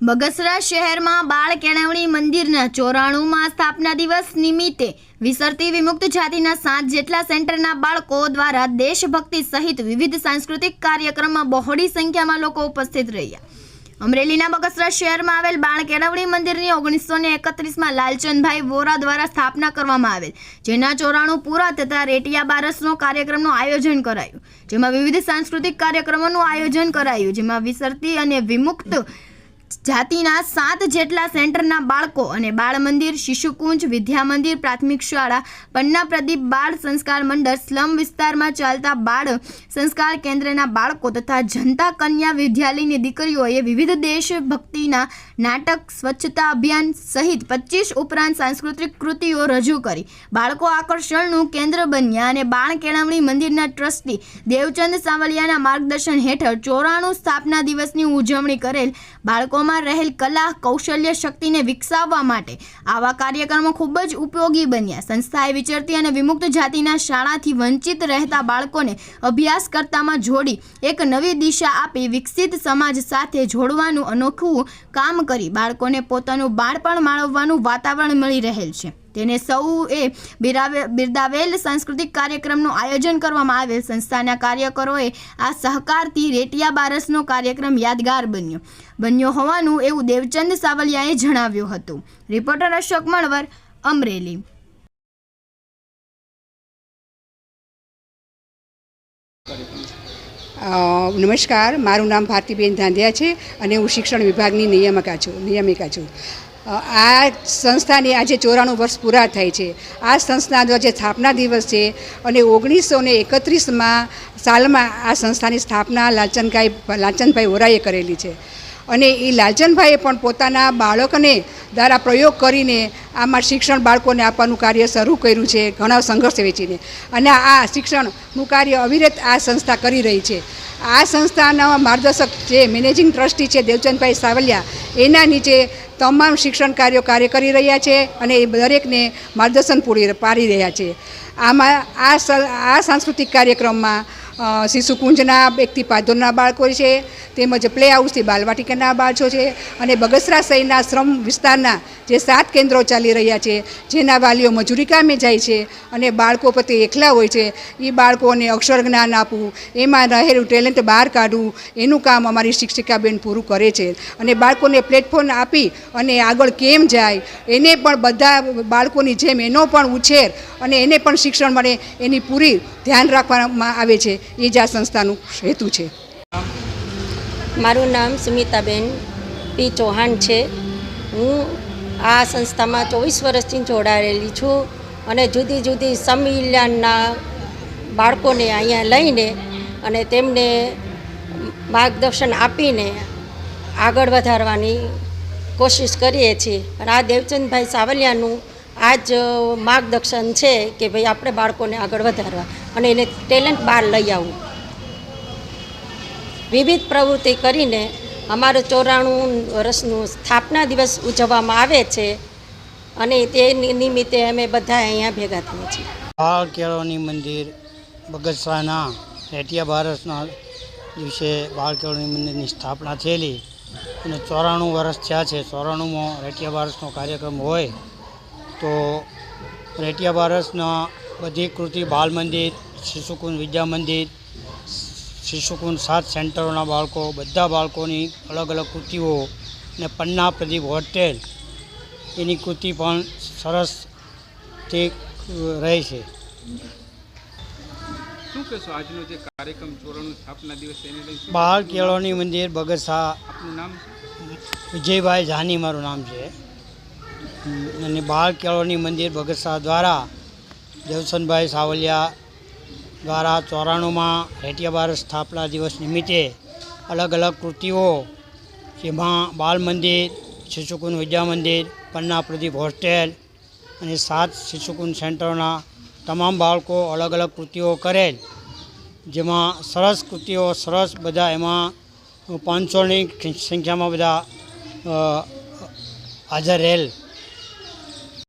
બગસરા શહેરમાં બાળ કેળવણી મંદિરના ચોરાણુંમાં સ્થાપના દિવસ નિમિત્તે વિસરતી વિમુક્ત જાતિના સાત જેટલા સેન્ટરના બાળકો દ્વારા દેશભક્તિ સહિત વિવિધ સાંસ્કૃતિક કાર્યક્રમમાં બહોળી સંખ્યામાં લોકો ઉપસ્થિત રહ્યા. અમરેલીના બગસરા શહેરમાં આવેલ બાળ કેળવણી મંદિરની ઓગણીસો ને એકત્રીસમાં લાલચંદભાઈ વોરા દ્વારા સ્થાપના કરવામાં આવેલ, જેના ચોરાણું પૂરા થતાં રેટિયા બારસનો કાર્યક્રમનું આયોજન કરાયું. જેમાં વિવિધ સાંસ્કૃતિક કાર્યક્રમોનું આયોજન કરાયું, જેમાં વિસરતી અને વિમુક્ત જાતિના સાત જેટલા સેન્ટરના બાળકો અને બાળ મંદિર શિશુકુંજ વિદ્યા મંદિર પ્રાથમિક શાળા, પન્ના પ્રદીપ બાળ સંસ્કાર મંડળ, સ્લમ વિસ્તારમાં ચાલતા બાળ સંસ્કાર કેન્દ્રના બાળકો તથા જનતા કન્યા વિદ્યાલયની દીકરીઓએ વિવિધ દેશભક્તિના નાટક, સ્વચ્છતા અભિયાન સહિત પચીસ ઉપરાંત સાંસ્કૃતિક કૃતિઓ રજૂ કરી. બાળકો આકર્ષણનું કેન્દ્ર બન્યા અને બાળ કેળવણી મંદિરના ટ્રસ્ટી દેવચંદ સાવલિયાના માર્ગદર્શન હેઠળ ચોરાણું સ્થાપના દિવસની ઉજવણી કરેલ બાળકોમાં રહેલ કલા, કૌશલ્ય શક્તિને વિકસાવવા માટે આવા કાર્યક્રમો ખૂબ જ ઉપયોગી બન્યા. સંસ્થાએ વિચરતી અને વિમુક્ત જાતિના શાળાથી વંચિત રહેતા બાળકોને અભ્યાસ કરતામાં જોડી એક નવી દિશા આપી વિકસિત સમાજ સાથે જોડવાનું અનોખું કામ કરી બાળકોને પોતાનું બાળપણ માણવવાનું વાતાવરણ મળી રહેલ છે. તેને સૌએ બિરદાવેલ સાંસ્કૃતિક કાર્યક્રમનું આયોજન કરવામાં આવેલ. સંસ્થાના કાર્યકરોએ આ સહકારથી રેટિયા બારસનો કાર્યક્રમ યાદગાર બન્યો. બન્યો હોવાનું એવું દેવચંદ સાવલિયાએ જણાવ્યું હતું. રિપોર્ટર અશોક મણવર, અમરેલી. નમસ્કાર. મારું નામ ભારતીબેન ધાંધિયા છે અને હું શિક્ષણ વિભાગની નિયામકા છું નિયામિકા છું. આ સંસ્થાની આજે ચોરાણું વર્ષ પૂરા થાય છે. આ સંસ્થાનો જે સ્થાપના દિવસ છે અને ઓગણીસો ને એકત્રીસમાં સાલમાં આ સંસ્થાની સ્થાપના લાલચંદભાઈ લાલચંદભાઈ ઓરાએ કરેલી છે. અને એ લાલચંદભાઈએ પણ પોતાના બાળકને દ્વારા પ્રયોગ કરીને આમાં શિક્ષણ બાળકોને આપવાનું કાર્ય શરૂ કર્યું છે, ઘણા સંઘર્ષ વેચીને. અને આ શિક્ષણનું કાર્ય અવિરત આ સંસ્થા કરી રહી છે. આ સંસ્થાના માર્ગદર્શક જે મેનેજિંગ ટ્રસ્ટી છે દેવચંદભાઈ સાવલિયા, એના નીચે તમામ શિક્ષણ કાર્યો કાર્ય કરી રહ્યા છે અને એ દરેકને માર્ગદર્શન પૂરી પાડી રહ્યા છે. આમાં આ આ સાંસ્કૃતિક કાર્યક્રમમાં શિશુકુંજના એકથી પાધોરના બાળકો છે, તેમજ પ્લે હાઉસથી બાલવાટિકાના બાળકો છે અને બગસરા સહિતના શ્રમ વિસ્તારના જે સાત કેન્દ્રો ચાલી રહ્યા છે, જેના વાલીઓ મજૂરી કામે જાય છે અને બાળકો પ્રત્યે એકલા હોય છે એ બાળકોને અક્ષર જ્ઞાન આપવું, એમાં રહેલું ટેલેન્ટ બહાર કાઢવું, એનું કામ અમારી શિક્ષિકાબેન પૂરું કરે છે. અને બાળકોને પ્લેટફોર્મ આપી અને આગળ કેમ જાય, એને પણ બધા બાળકોની જેમ એનો પણ ઉછેર અને એને પણ શિક્ષણ મળે, એની પૂરી ધ્યાન રાખવામાં આવે છે. એ જ આ સંસ્થાનું હેતુ છે. મારું નામ સુમિતાબેન પી ચૌહાણ છે. હું આ સંસ્થામાં ચોવીસ વર્ષથી જોડાયેલી છું અને જુદી જુદી સંવિધાનના બાળકોને અહીંયા લઈને અને તેમને માર્ગદર્શન આપીને આગળ વધારવાની કોશિશ કરીએ છીએ. અને આ દેવચંદભાઈ સાવલિયાનું આ જ માર્ગદર્શન છે કે ભાઈ આપણે બાળકોને આગળ વધારવા અને એને ટેલેન્ટ બહાર લઈ આવવું. વિવિધ પ્રવૃત્તિ કરીને અમારું ચોરાણું વર્ષનું સ્થાપના દિવસ ઉજવવામાં આવે છે અને તે નિમિત્તે અમે બધા અહીંયા ભેગા થઈએ છીએ. આ કેળવણી મંદિર બગસરાના રેટિયા ભારતના દિવસે બાળ કેળવણી મંદિરની સ્થાપના થયેલી. અને ચોરાણું વર્ષ થયા છે. ચોરાણુંમાં રેટિયા બારસનો કાર્યક્રમ હોય તો રેટિયા બારસના બધી કૃતિ બાલ મંદિર શિશુકુંજ વિદ્યા મંદિર શિશુકુંજ સાત સેન્ટરોના બાળકો બધા બાળકોની અલગ અલગ કૃતિઓ ને પન્ના પ્રદીપ હોટેલ એની કૃતિ પણ સરસ તે રહે છે. શું કહેશો આજનો જે કાર્યક્રમ ચોરાણું સ્થાપના દિવસ એને લઈને શું બાળ કેળવણી મંદિર બગસા આપનું નામ વિજયભાઈ જાની મારું નામ છે. અને બાળ કેળવણી મંદિર બગસા દ્વારા દેવસનભાઈ સાવલિયા દ્વારા ચોરાણુંમાં રેટિયા બાર સ્થાપના દિવસ નિમિત્તે અલગ અલગ કૃતિઓ, જેમાં બાળ મંદિર શિશુકુંડ વિદ્યા મંદિર, પન્ના પ્રદીપ હોસ્ટેલ અને સાત શિશુકુંડ સેન્ટરોના તમામ બાળકો અલગ અલગ કૃતિઓ કરેલ, જેમાં સરસ કૃતિઓ સરસ બધા એમાં પાંચસોની સંખ્યામાં બધા હાજર રહેલ.